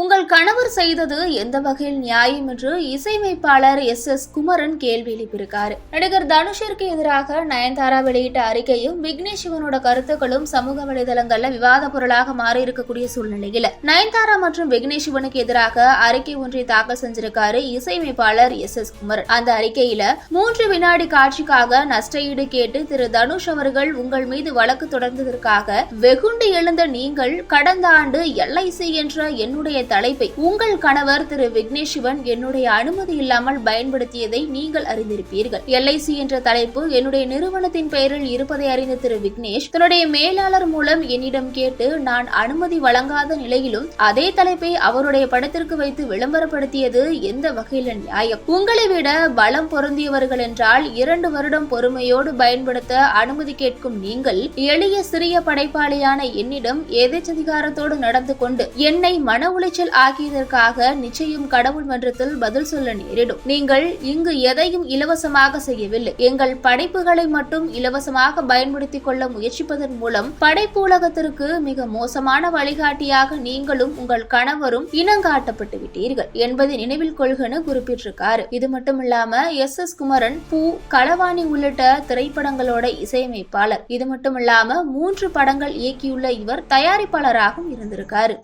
உங்கள் கணவர் செய்தது எந்த வகையில் நியாயம் என்று இசையமைப்பாளர் எஸ் எஸ் குமரன் கேள்வி எழுப்பியிருக்காரு. நடிகர் தனுஷிற்கு எதிராக நயன்தாரா வெளியிட்ட அறிக்கையும் விக்னேஷ் சிவனோட கருத்துக்களும் சமூக வலைதளங்கள்ல விவாத பொருளாக மாறி இருக்கக்கூடிய சூழ்நிலையில. நயன்தாரா மற்றும் விக்னேஷ் சிவனுக்கு எதிராக அறிக்கை ஒன்றை தாக்கல் செஞ்சிருக்காரு இசையமைப்பாளர் எஸ் எஸ் குமரன். அந்த அறிக்கையில மூன்று வினாடி காட்சிக்காக நஷ்டஈடு கேட்டு திரு தனுஷ் அவர்கள் உங்கள் மீது வழக்கு தொடர்ந்ததற்காக வெகுண்டு எழுந்த நீங்கள் கடந்த ஆண்டு எல்ஐசி என்ற என்னுடைய தலைப்பை உங்கள் கணவர் திரு விக்னேஷ் சிவன் என்னுடைய அனுமதி இல்லாமல் பயன்படுத்தியதை நீங்கள் அறிந்திருப்பீர்கள். எல்ஐசி என்ற தலைப்பு என்னுடைய நிறுவனத்தின் பெயரில் இருப்பதை அறிந்த திரு விக்னேஷ் தன்னுடைய மேலாளர் மூலம் என்னிடம் கேட்டு நான் அனுமதி வழங்காத நிலையிலும் அதே தலைப்பை அவருடைய படத்திற்கு வைத்து விளம்பரப்படுத்தியது எந்த வகையில நியாயம்? உங்களை விட பலம் பொருந்தியவர்கள் என்றால் இரண்டு வருடம் பொறுமையோடு பயன்படுத்த அனுமதி கேட்கும் நீங்கள் எளிய சிறிய படைப்பாளியான என்னிடம் எதேச்சதிகாரத்தோடு நடந்து கொண்டு என்னை மன உளைச்சல் ஆக்கியதற்காக நிச்சயம் கடவுள் மன்றத்தில் பதில் சொல்ல நேரிடும். நீங்கள் இங்கு எதையும் இலவசமாக செய்யவில்லை. எங்கள் படைப்புகளை மட்டும் இலவசமாக பயன்படுத்திக் கொள்ள முயற்சிப்பதன் மூலம் படைப்பு உலகத்திற்கு மிக மோசமான வழிகாட்டியாக நீங்களும் உங்கள் கணவரும் இனங்காட்டப்பட்டு விட்டீர்கள் என்பதை நினைவில் கொள்கன்னு குறிப்பிட்டிருக்காரு. இது மட்டுமில்லாம எஸ். எஸ். குமரன் பூ களவாணி உள்ளிட்ட திரைப்படங்களோட இசையமைப்பாளர். இது மட்டுமில்லாம மூன்று படங்கள் இயக்கியுள்ள இவர் தயாரிப்பாளராகவும் இருந்திருக்காரு.